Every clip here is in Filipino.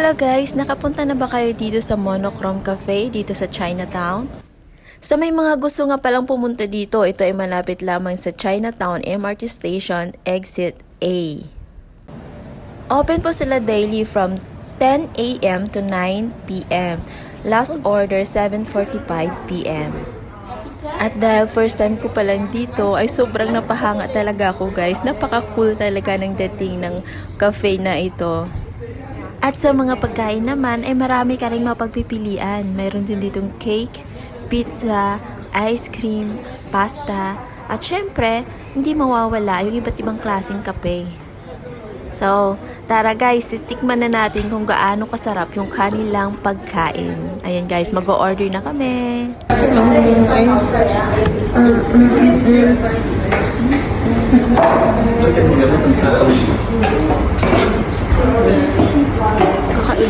Hello guys, nakapunta na ba kayo dito sa Monochrome Cafe dito sa Chinatown? Sa may mga gusto nga palang pumunta dito, ito ay malapit lamang sa Chinatown MRT Station, Exit A. Open po sila daily from 10 a.m. to 9 p.m. Last order 7.45 p.m. At dahil first time ko pa lang dito, ay sobrang napahanga talaga ako guys. Napaka-cool talaga ng dating ng cafe na ito. At sa mga pagkain naman ay marami ka rin mapagpipilian. Mayroon din ditong cake, pizza, ice cream, pasta, at syempre, hindi mawawala yung iba't ibang klaseng kape. So, tara guys, titikman na natin kung gaano kasarap yung kanilang pagkain. Ayan guys, mag-order na kami.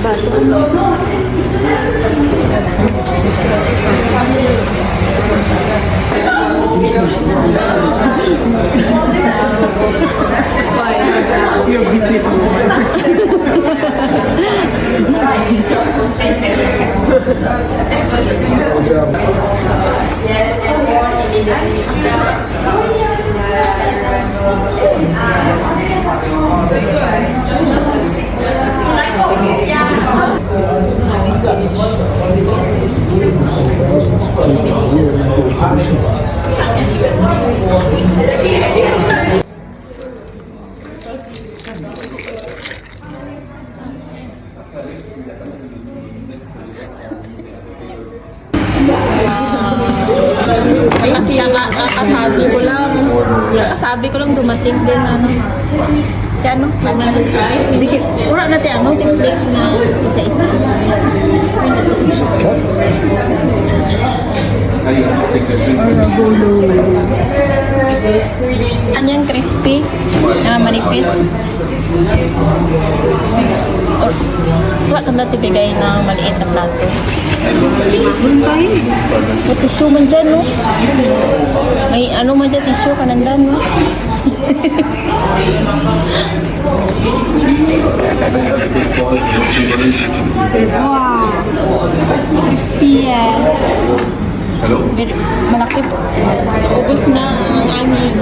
Kakaiba to. You're a business woman. Saka kakasabi ko lang, kakasabi ko lang dumating din ano. Tiyan, ano? Hindi kit. Wala na tiyan, ano? Template na isa-isa. Yung crispy? Na manipis? Or, wala kang natibigay na maliit na plato. May tissue man dyan, no? May ano man dyan, tissue ka nandan, no? wow! Crispy yan. Very- Malaki po. Ubus na ang amin.